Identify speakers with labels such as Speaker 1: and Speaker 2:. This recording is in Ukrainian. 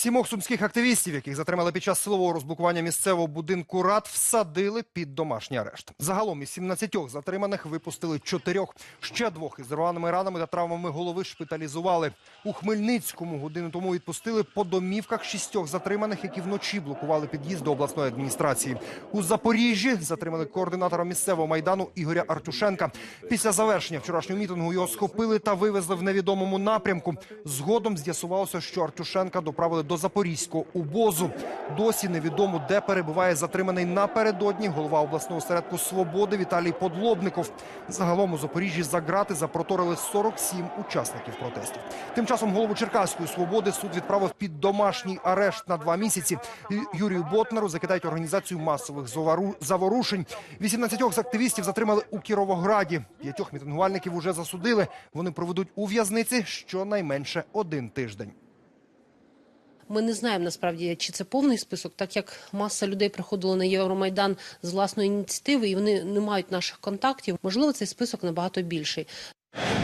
Speaker 1: Сімох сумських активістів, яких затримали під час силового розблокування місцевого будинку рад, всадили під домашній арешт. Загалом із 17 затриманих випустили чотирьох. Ще двох із рваними ранами та травмами голови шпиталізували. У Хмельницькому годину тому відпустили по домівках шістьох затриманих, які вночі блокували під'їзд до обласної адміністрації. У Запоріжжі затримали координатора місцевого майдану Ігоря Артюшенка. Після завершення вчорашнього мітингу його схопили та вивезли в невідомому напрямку. Згодом з'ясувалося, що Артюшенка доправили до запорізького убозу. Досі невідомо, де перебуває затриманий напередодні голова обласного осередку свободи Віталій Подлобников. Загалом у Запоріжжі за грати запроторили 47 учасників протестів. Тим часом голову Черкаської свободи суд відправив під домашній арешт на два місяці. Юрію Ботнеру закидають організацію масових заворушень. 18 з активістів затримали у Кіровограді. П'ятьох мітингувальників уже засудили. Вони проведуть у в'язниці щонайменше один тиждень.
Speaker 2: Ми не знаємо насправді, чи це повний список, так як маса людей приходила на Євромайдан з власної ініціативи, і вони не мають наших контактів. Можливо, цей список набагато більший.